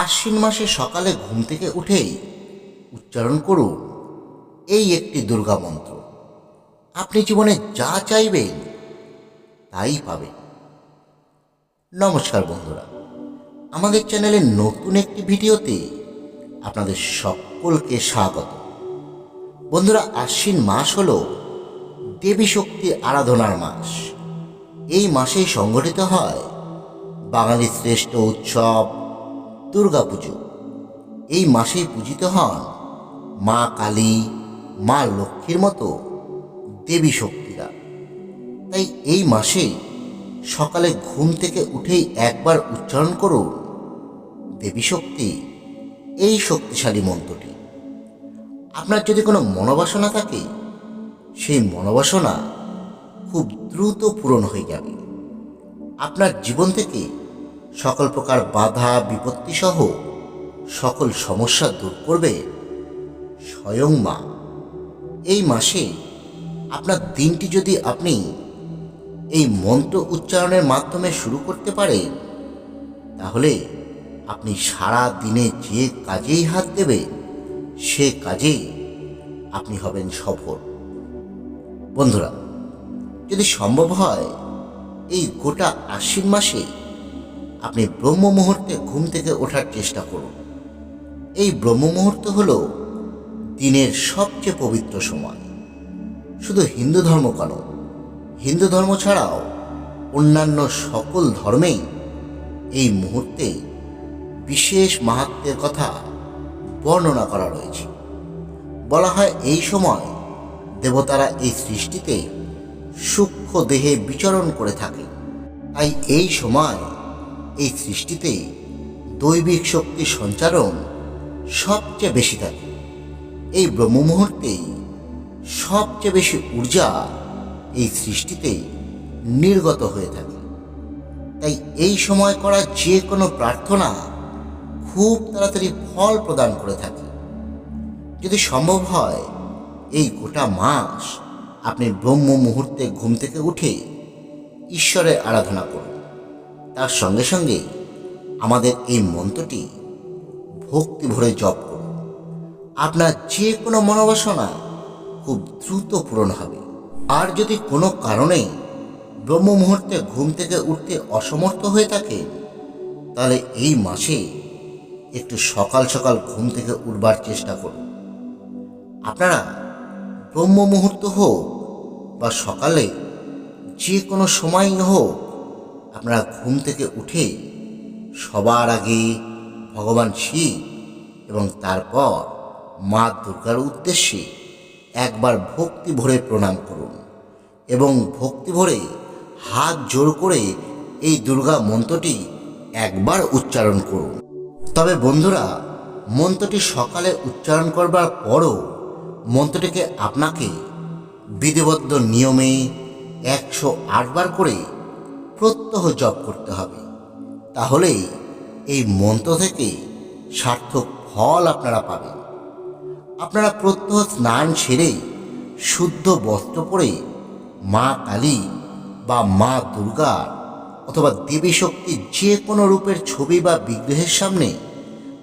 আশ্বিন মাসে সকালে ঘুম থেকে উঠেই উচ্চারণ করুন, এই একটি দুর্গা মন্ত্র। আপনি জীবনে যা চাইবেন, তাই পাবেন। নমস্কার বন্ধুরা, আমাদের চ্যানেলের নতুন একটি ভিডিওতে আপনাদের সকলকে স্বাগত। বন্ধুরা, আশ্বিন মাস হল দেবী শক্তি আরাধনার মাস। এই মাসেই সংগঠিত হয় বাঙালির শ্রেষ্ঠ উৎসব দুর্গাপুজো এই মাসেই পূজিত হন মা কালী, মা লক্ষ্মীর মতো দেবী শক্তিরা। তাই এই মাসে সকালে ঘুম থেকে উঠেই একবার উচ্চারণ করুন দেবী শক্তি, এই শক্তিশালী মন্ত্রটি। আপনার যদি কোনো মনোবাসনা থাকে, সেই মনোবাসনা খুব দ্রুত পূরণ হয়ে যাবে। আপনার জীবন থেকে সকল প্রকার বাধা বিপত্তি সহ সকল সমস্যা দূর করবে স্বয়ং মা। এই মাসে আপনার দিনটি যদি আপনি এই মন্ত্র উচ্চারণের মাধ্যমে শুরু করতে পারেন তাহলে আপনি সারা দিনে যে কাজেই হাত দেবে, সে কাজেই আপনি হবেন সফল। বন্ধুরা, যদি সম্ভব হয়, এই গোটা আশ্বিন মাসে আপনি ব্রহ্ম মুহূর্তে ঘুম থেকে ওঠার চেষ্টা করুন। এই ব্রহ্ম মুহূর্ত হল দিনের সবচেয়ে পবিত্র সময়। শুধু হিন্দু ধর্ম কেন হিন্দু ধর্ম ছাড়াও অন্যান্য সকল ধর্মেই এই মুহূর্তে বিশেষ মাহাত্ম্যের কথা বর্ণনা করা রয়েছে। বলা হয় এই সময় দেবতারা এই সৃষ্টিতে সূক্ষ্ম দেহে বিচরণ করে থাকে। তাই এই সময় এই সৃষ্টিতে দৈবিক শক্তি সঞ্চারণ সবচেয়ে বেশি থাকে। এই ব্রহ্ম মুহূর্তেই সবচেয়ে বেশি ঊর্জা এই সৃষ্টিতে নির্গত হয়ে থাকে। তাই এই সময় করা যে কোনো প্রার্থনা খুব তাড়াতাড়ি ফল প্রদান করে থাকে। যদি সম্ভব হয়, এই গোটা মাস আপনি ব্রহ্ম মুহূর্তে ঘুম থেকে উঠে ঈশ্বরের আরাধনা করুন। তার সঙ্গে সঙ্গে আমাদের এই মন্ত্রটি ভক্তি ভরে জপ করুন। আপনার যে কোনো মনোবাসনা খুব দ্রুত পূরণ হবে। আর যদি কোনো কারণে ব্রহ্ম মুহূর্তে ঘুম থেকে উঠতে অসমর্থ হয়ে থাকে, তাহলে এই মাসে একটু সকাল সকাল ঘুম থেকে উঠবার চেষ্টা করুন। আপনারা ব্রহ্ম মুহূর্ত হোক বা সকালে যে কোনো সময় হোক আপনারা ঘুম থেকে উঠে সবার আগে ভগবান শিব এবং তারপর মা দুর্গার উদ্দেশ্যে একবার ভক্তি ভরে প্রণাম করুন এবং ভক্তি ভরে হাত জোর করে এই দুর্গা মন্ত্রটি একবার উচ্চারণ করুন। তবে বন্ধুরা, মন্ত্রটি সকালে উচ্চারণ করবার পরও মন্ত্রটিকে আপনাকে বিধিবদ্ধ নিয়মে একশো আটবার করে প্রত্যহ জপ করতে হবে। তাহলেই এই মন্ত্র থেকে সার্থক ফল আপনারা পাবেন। আপনারা প্রত্যহ স্নান সেরে শুদ্ধ বস্ত্র পরে মা কালী বা মা দুর্গা অথবা দেবী শক্তির যে কোনো রূপের ছবি বা বিগ্রহের সামনে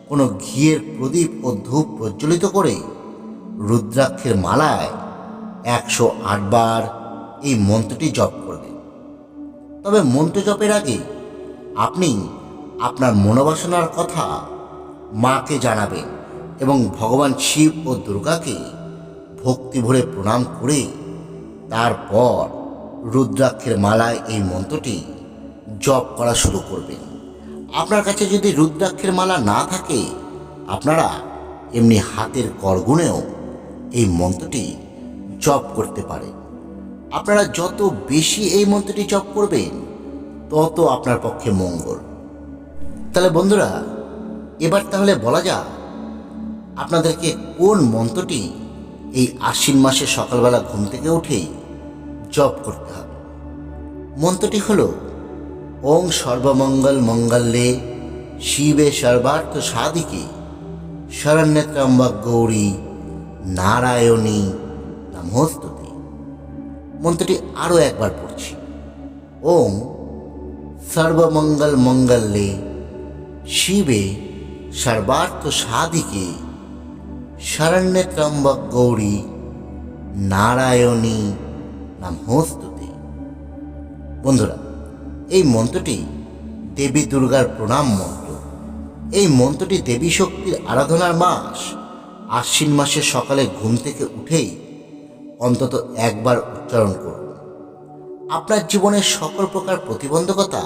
কোনো ঘিয়ের প্রদীপ ও ধূপ প্রজ্বলিত করে রুদ্রাক্ষের মালায় একশো আটবার এই মন্ত্রটি জপ তবে মন্ত্র জপের আগে আপনি আপনার মনোবাসনার কথা মাকে জানাবেন এবং ভগবান শিব ও দুর্গাকে ভক্তি ভরে প্রণাম করে তারপর রুদ্রাক্ষের মালায় এই মন্ত্রটি জপ করা শুরু করবেন। আপনার কাছে যদি রুদ্রাক্ষের মালা না থাকে, আপনারা এমনি হাতের করগুণেও এই মন্ত্রটি জপ করতে পারেন। আপনারা যত বেশি এই মন্ত্রটি জপ করবেন, তত আপনার পক্ষে মঙ্গল। তাহলে বন্ধুরা, এবার তাহলে বলা যাক, আপনাদেরকে কোন মন্ত্রটি এই আশ্বিন মাসে সকালবেলা ঘুম থেকে উঠেই জপ করতে হবে? মন্ত্রটি হল, ওং সর্বমঙ্গল মঙ্গলে শিবে সর্বার্থ সাধিকে শরণ্যত্রম্বক গৌরী নারায়ণী নমস্তুতে। মন্ত্রটি আরও একবার পড়ছি। ওম সর্বমঙ্গল মঙ্গলে শিবে সর্বার্থ সাধিকে শরণ্যে ত্রম্বক গৌরী নারায়ণী নমস্তুতে। বন্ধুরা, এই মন্ত্রটি দেবী দুর্গার প্রণাম মন্ত্র। এই মন্ত্রটি দেবী শক্তির আরাধনার মাস। আশ্বিন মাসের সকালে ঘুম থেকে উঠেই অন্তত একবার উচ্চারণ করুন। আপনার জীবনের সকল প্রকার প্রতিবন্ধকতা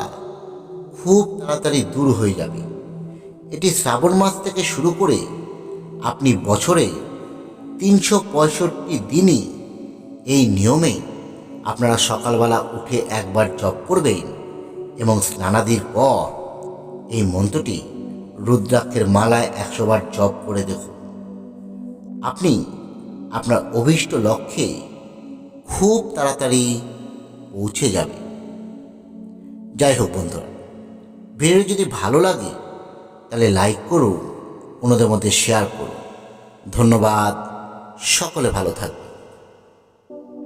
খুব তাড়াতাড়ি দূর হয়ে যাবে। এটি শ্রাবণ মাস থেকে শুরু করে আপনি বছরে তিনশো পঁয়ষট্টি দিনই এই নিয়মে আপনারা সকালবেলা উঠে একবার জপ করবেন এবং স্নানাদির পর এই মন্ত্রটি রুদ্রাক্ষের মালায় একশোবার জপ করে দেখুন। আপনি আপনার অভীষ্ট লক্ষ্যে খুব তাড়াতাড়ি পৌঁছে যাবে। যাই হোক বন্ধুরা ভিডিও যদি ভালো লাগে, তাহলে লাইক করুন, অন্যদের মধ্যে শেয়ার করুন। ধন্যবাদ, সকলে ভালো থাকবে